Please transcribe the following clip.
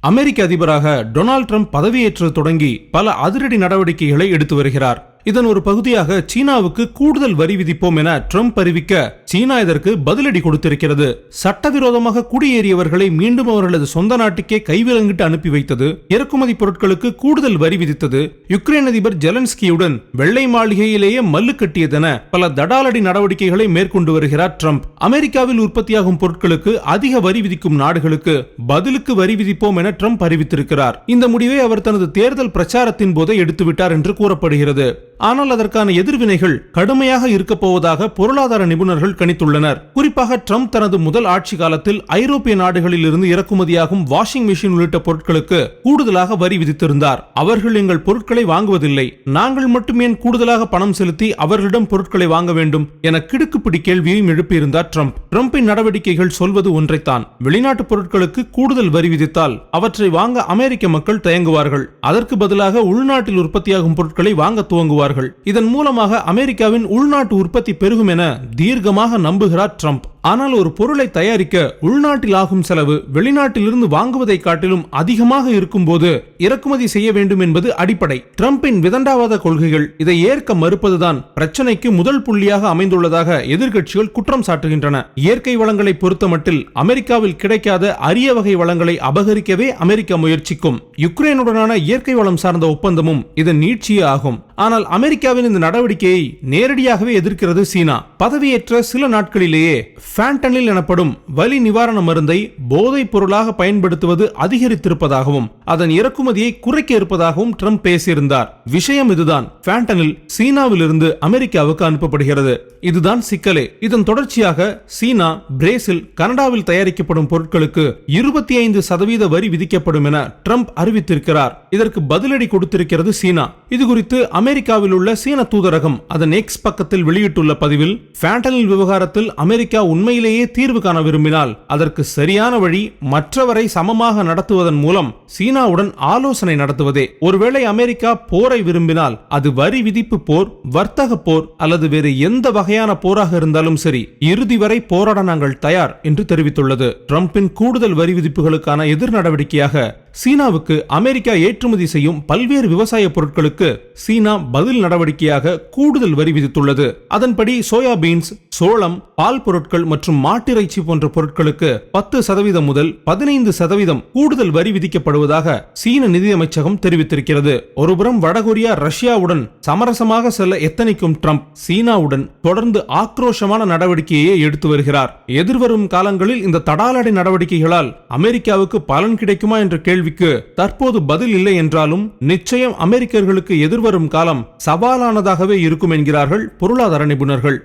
அமெரிக்க அதிபராக Donald Trump பதவியேற்று தொடங்கி பல அதிரடி நடவடிக்கைகளை எடுத்து வருகிறார். இதன் ஒரு பகுதியாக சீனாவுக்கு கூடுதல் வரி விதிப்போம் என ட்ரம்ப் அறிவிக்க சீனா இதற்கு பதிலடி கொடுத்திருக்கிறது. சட்டவிரோதமாக குடியேறியவர்களை மீண்டும் அவர்களது சொந்த நாட்டுக்கே கைவிலங்கிட்டு அனுப்பி வைத்தது இறக்குமதி பொருட்களுக்கு கூடுதல் வரி விதித்தது யுக்ரைன் அதிபர் ஜெலன்ஸ்கியுடன் வெள்ளை மாளிகையிலேயே மல்லு கட்டியதென பல தடாலடி நடவடிக்கைகளை மேற்கொண்டு வருகிறார் ட்ரம்ப். அமெரிக்காவில் உற்பத்தியாகும் பொருட்களுக்கு அதிக வரி விதிக்கும் நாடுகளுக்கு பதிலுக்கு வரி விதிப்போம் என ட்ரம்ப் அறிவித்திருக்கிறார். இந்த முடிவை அவர் தனது தேர்தல் பிரச்சாரத்தின் போதே எடுத்துவிட்டார் என்று கூறப்படுகிறது. ஆனால் அதற்கான எதிர்வினைகள் கடுமையாக இருக்கப் போவதாக பொருளாதார நிபுணர்கள் கணித்துள்ளனர். குறிப்பாக ட்ரம்ப் தனது முதல் ஆட்சி காலத்தில் ஐரோப்பிய நாடுகளில் இருந்து இறக்குமதியாகும் வாஷிங் மிஷின் உள்ளிட்ட பொருட்களுக்கு கூடுதலாக வரி விதித்திருந்தார். அவர்கள் எங்கள் பொருட்களை வாங்குவதில்லை. நாங்கள் மட்டும் ஏன் கூடுதலாக பணம் செலுத்தி அவர்களிடம் பொருட்களை வாங்க வேண்டும் என கிடுக்குப்பிடி கேள்வியையும் எழுப்பியிருந்தார் ட்ரம்ப். ட்ரம்பின் நடவடிக்கைகள் சொல்வது ஒன்றைத்தான். வெளிநாட்டு பொருட்களுக்கு கூடுதல் வரி விதித்தால் அவற்றை வாங்க அமெரிக்க மக்கள் தயங்குவார்கள். அதற்கு பதிலாக உள்நாட்டில் உற்பத்தியாகும் பொருட்களை வாங்க துவங்குவார்கள். இதன் மூலமாக அமெரிக்காவின் உள்நாட்டு உற்பத்தி பெருகும் என தீர்க்கமாக நம்புகிறார் ட்ரம்ப். ஆனால் ஒரு பொருளை தயாரிக்க உள்நாட்டில் ஆகும் செலவு வெளிநாட்டிலிருந்து வாங்குவதை காட்டிலும் அதிகமாக இருக்கும்போது இறக்குமதி செய்ய வேண்டும் என்பது அடிப்படை. ட்ரம்பின் விதண்டாவாத கொள்கைகள் இதை ஏற்க மறுப்பதுதான் பிரச்சனைக்கு முதல் புள்ளியாக அமைந்துள்ளதாக எதிர்கட்சிகள் குற்றம் சாட்டுகின்றன. இயற்கை வளங்களை பொறுத்தமட்டில் அமெரிக்காவில் கிடைக்காத அரிய வகை வளங்களை அபகரிக்கவே அமெரிக்கா முயற்சிக்கும். யுக்ரைனுடனான இயற்கை வளம் சார்ந்த ஒப்பந்தமும் இதன் நீட்சியே ஆகும். ஆனால் அமெரிக்காவின் இந்த நடவடிக்கையை நேரடியாகவே எதிர்க்கிறது சீனா. பதவியேற்ற சில நாட்களிலேயே ஃபேண்டனில் எனப்படும் வலி நிவாரண மருந்தை போதைப் பொருளாக பயன்படுத்துவது அதிகரித்திருப்பதாகவும் அதன் இறக்குமதியை குறைக்க இருப்பதாகவும் ட்ரம்ப் பேசியிருந்தார். விஷயம் இதுதான். ஃபேண்டனில் சீனாவிலிருந்து அமெரிக்காவுக்கு அனுப்பப்படுகிறது. இதுதான் சிக்கலே. இதன் தொடர்ச்சியாக சீனா பிரேசில் கனடாவில் தயாரிக்கப்படும் பொருட்களுக்கு இருபத்தி ஐந்து சதவீத வரி விதிக்கப்படும் என ட்ரம்ப் அறிவித்திருக்கிறார். இதற்கு பதிலடி கொடுத்திருக்கிறது சீனா. இது குறித்து அமெரிக்காவில் உள்ள சீன தூதரகம் அதன் எக்ஸ் பக்கத்தில் வெளியிட்டுள்ள பதிவில் ஃபேண்டனில் விவகாரத்தில் அமெரிக்கா உண்மையிலேயே தீர்வு காண விரும்பினால் அதற்கு சரியான வழி மற்றவரை சமமாக நடத்துவதன் மூலம் சீனாவுடன் ஆலோசனை நடத்துவதே. ஒருவேளை அமெரிக்கா போரை விரும்பினால் அது வரி விதிப்பு போர் வர்த்தக போர் அல்லது வேறு எந்த வகையான போராக இருந்தாலும் சரி இறுதி வரை போராட நாங்கள் தயார் என்று தெரிவித்துள்ளது. ட்ரம்பின் கூடுதல் வரி விதிப்புகளுக்கான எதிர் நடவடிக்கையாக சீனாவுக்கு அமெரிக்கா ஏற்றுமதி செய்யும் பல்வேறு விவசாய பொருட்களுக்கு சீனா பதில் நடவடிக்கையாக கூடுதல் வரி விதித்துள்ளது. அதன்படி சோயா பீன்ஸ் சோளம் பால் பொருட்கள் மற்றும் மாட்டிறைச்சி போன்ற பொருட்களுக்கு பத்து சதவீதம் முதல் பதினைந்து சதவீதம் கூடுதல் வரி விதிக்கப்படுவதாக சீன நிதியமைச்சகம் தெரிவித்திருக்கிறது. ஒருபுறம் வடகொரியா ரஷ்யாவுடன் சமரசமாக செல்ல எத்தனைக்கும் ட்ரம்ப் சீனாவுடன் தொடர்ந்து ஆக்ரோஷமான நடவடிக்கையை எடுத்து வருகிறார். எதிர்வரும் காலங்களில் இந்த தடாலடை நடவடிக்கைகளால் அமெரிக்காவுக்கு பலன் கிடைக்குமா என்ற கேள்விக்கு தற்போது பதில் இல்லை என்றாலும் நிச்சயம் அமெரிக்கர்களுக்கு எதிர்வரும் காலம் சவாலானதாகவே இருக்கும் என்கிறார்கள் பொருளாதார நிபுணர்கள்.